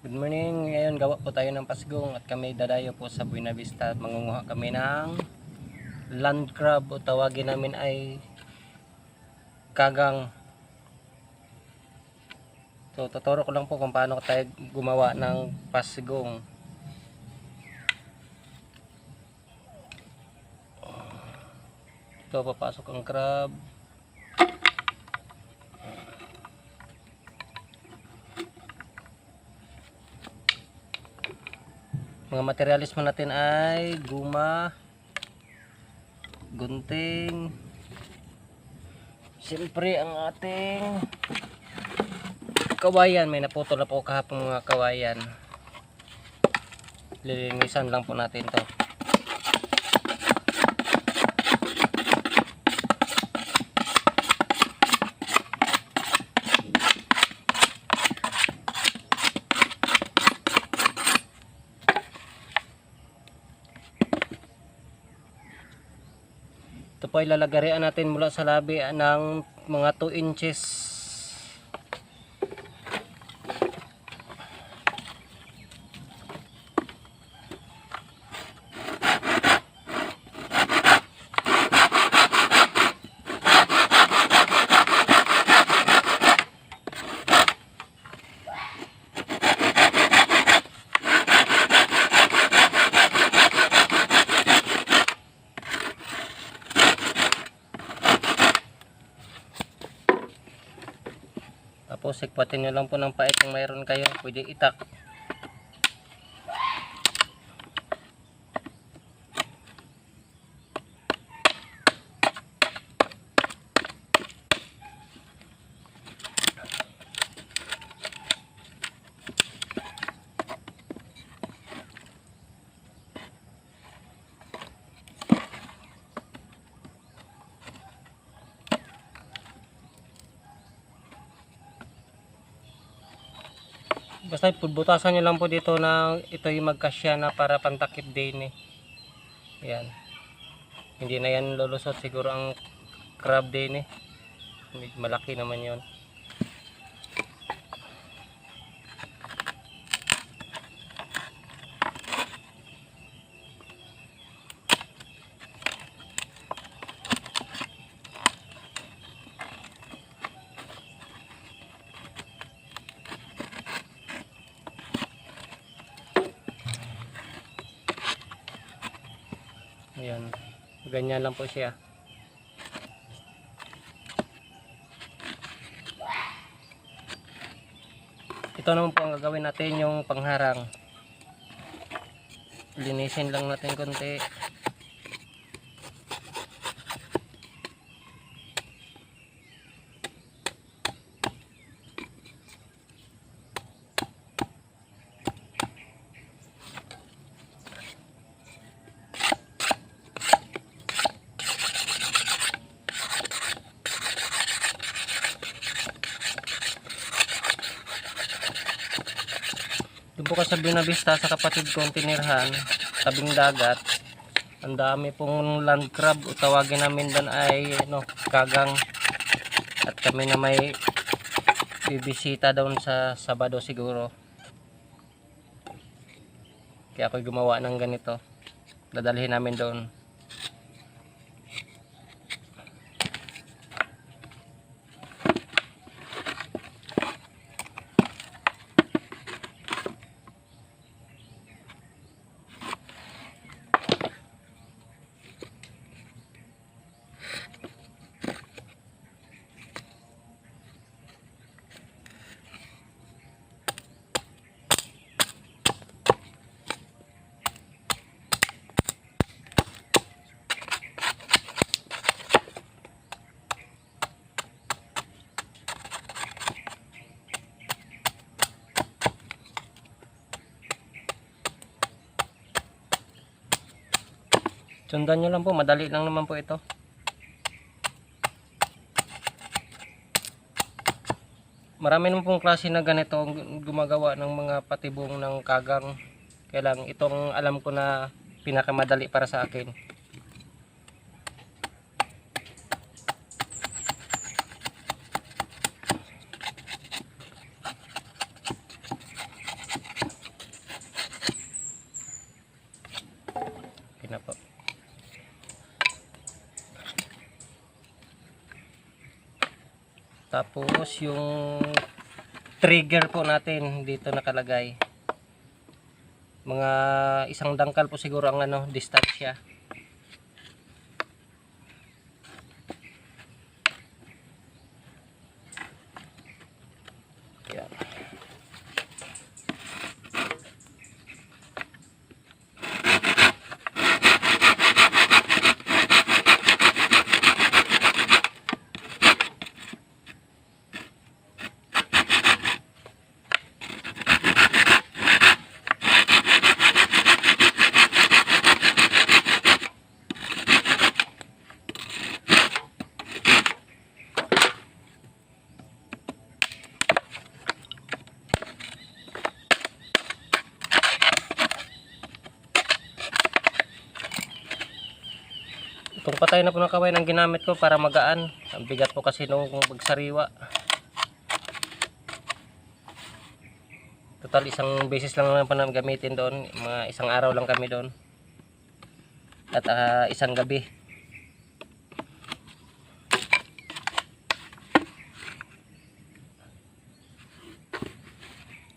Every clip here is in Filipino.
Good morning. Ngayon gawa po tayo ng pasgong at kami dadayo po sa Buena Vista at mangunguha kami ng land crab o tawagin namin ay kagang. So tuturo ko lang po kung paano tayo gumawa ng pasgong. Ito papasok ang crab. Mga materialis mo natin ay guma, gunting, siyempre ang ating kawayan. May naputol na po kahapon mga kawayan. Lilinisan lang po natin to. Ito po ay lalagarian natin mula sa labi ng mga 2 inches. Sikpatin nyo lang po ng pait mayroon kayo. Pwede itak. Basta butasan nyo lang po dito na ito yung magkasya na para pantakip din eh. Yan. Hindi na yan lulusot siguro ang crab din eh. Malaki naman yon. Ayan. Ganyan lang po siya. Ito naman po ang gagawin natin yung pangharang. Linisin lang natin konti. Sa Binavista sa kapatid kong tinirhan, tabing dagat. Ang dami pong land crab o tawagin namin doon ay no, kagang. At kami na may bibisita doon sa Sabado siguro. Kaya ako gumawa ng ganito. Dadalhin namin doon. Sundan nyo lang po, madali lang naman po ito. Marami naman pong klase na ganito gumagawa ng mga patibong ng kagang. Kaya lang itong alam ko na pinakamadali para sa akin. Tapos yung trigger po natin dito nakalagay. Mga isang dangkal po siguro ang ano, distansya. Yan. Itong patay na po ng kaway ang ginamit ko para magaan. Ang bigat po kasi nung pagsariwa. Total isang beses lang naman pa gamitin doon. Mga isang araw lang kami doon. At ah, isang gabi.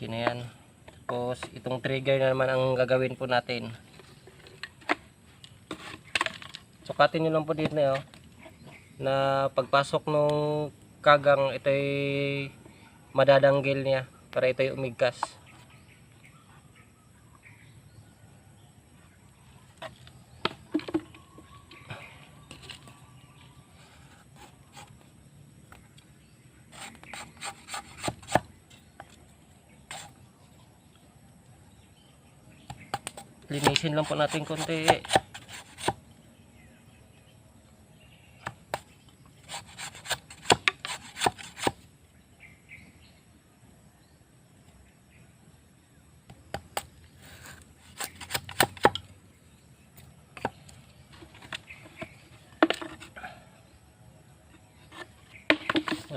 Okay na yan. Tapos itong trigger na naman ang gagawin po natin. Sukatin nyo lang po dito na, oh, na pagpasok nung kagang ito ay madadanggil niya para ito ay umigkas. Linisin lang po natin konti.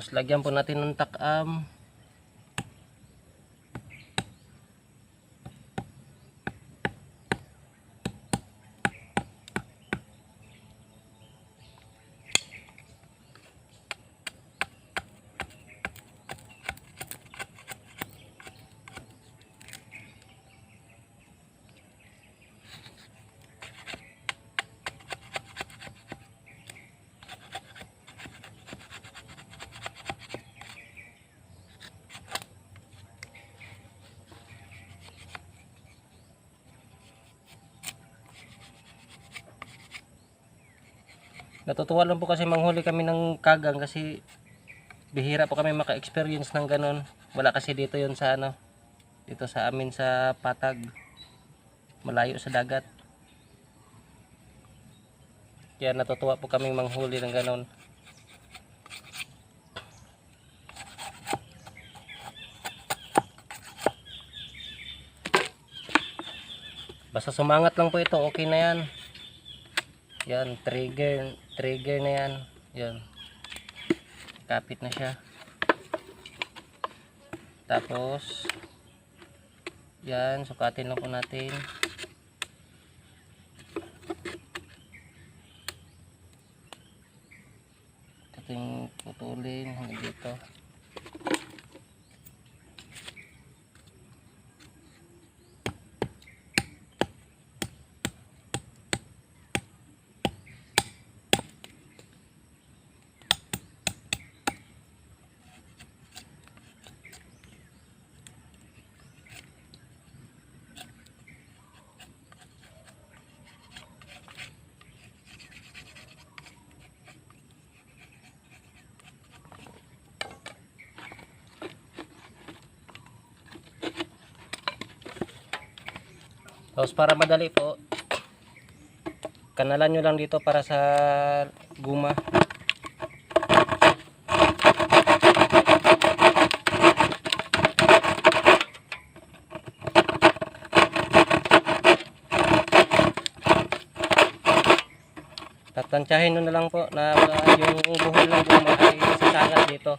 Tapos lagyan po natin ng takam. Natutuwa lang po kasi manghuli kami ng kagang kasi bihira po kami maka-experience ng ganun. Wala kasi dito yon sa ano, dito sa amin sa Patag. Malayo sa dagat. Kaya natutuwa po kami manghuli ng ganun. Basta sumangat lang po ito, okay na yan. Yan, trigger, trigger na yan. Yan. Kapit na siya. Tapos, yan, sukatin lang po natin. Yung putulin hanggang dito. Tapos para madali po, kanalan nyo lang dito para sa guma. Tatansyahin nyo na lang po na yung buhol ng guma ay sasangat dito.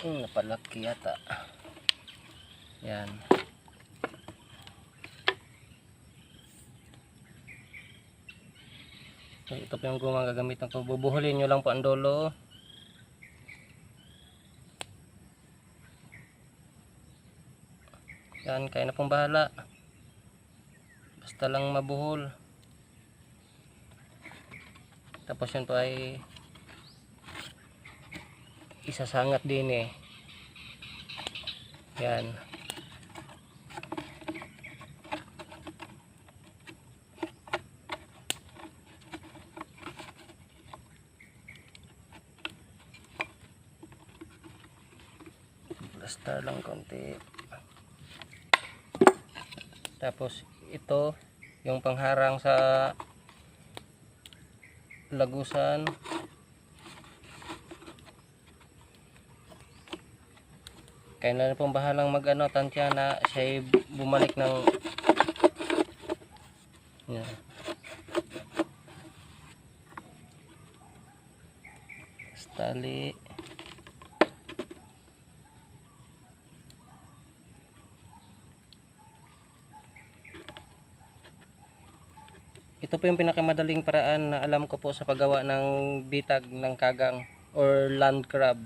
Hmm, napalaki yata. Yan. So, ito po yung gumang gagamitan ko. Bubuhulin nyo lang po ang dulo. Yan, kaya na pong bahala. Basta lang mabuhol. Tapos yun po ay isasangat din eh. Yan. Basta lang konti. Tapos ito yung pangharang sa lagusan. Kaya na pong bahalang mag ano, tansya na siya bumalik ng yan. Tali. Ito po yung pinakamadaling paraan na alam ko po sa paggawa ng bitag ng kagang or land crab.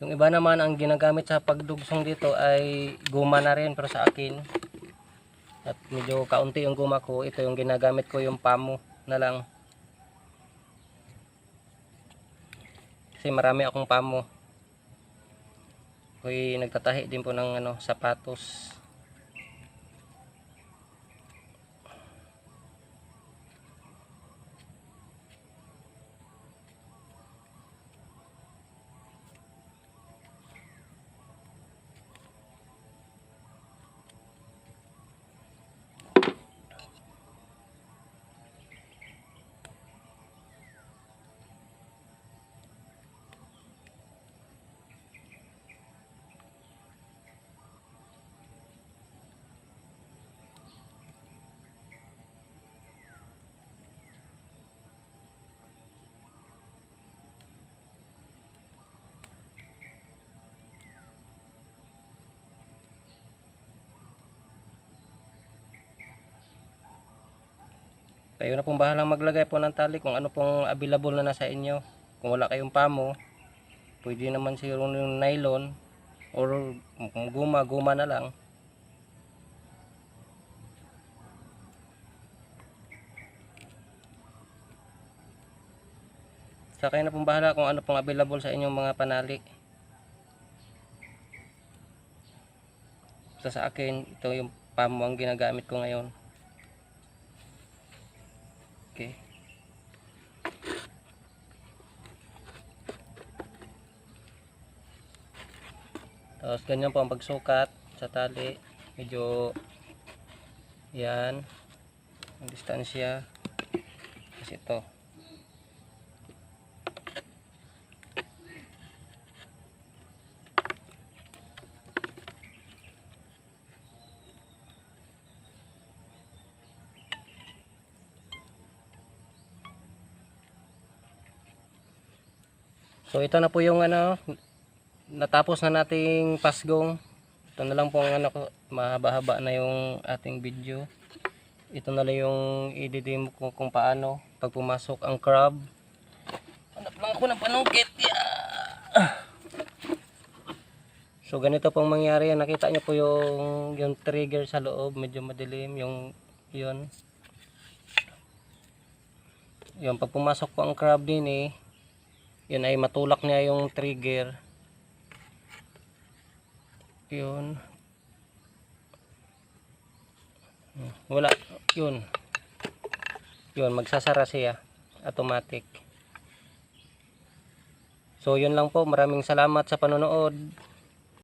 Yung iba naman ang ginagamit sa pagdugsong dito ay guma na rin pero sa akin at medyo kaunti yung guma ko ito yung ginagamit ko yung pamo na lang kasi marami akong pamo. Ako'y nagtatahi din po ng ano, sapatos kayo na pong bahalang maglagay po ng tali kung ano pong available na nasa inyo. Kung wala kayong pamo pwede naman siguro yung nylon or guma guma na lang. Sa kayo na pong bahala kung ano pong available sa inyong mga panali. Sa akin ito yung pamo ang ginagamit ko ngayon okay Tapos ganyan po ang pagsukat sa tali. Medyo yan. Ang distansya. Kasi ito. So ito na po yung ano natapos na nating pasgong. Ito na lang po ang ano mahaba-haba na yung ating video. Ito na lang yung i-demo ko kung paano pag pumasok ang crab. Hanap lang ako ng panungkit so ganito pong mangyari. Nakita nyo po yung yung trigger sa loob. Medyo madilim yung yun. Yung pag pumasok po ang crab din eh yun ay matulak niya yung trigger. Yun. Wala. Yun. Yun magsasara siya. Automatic. So yun lang po. Maraming salamat sa panonood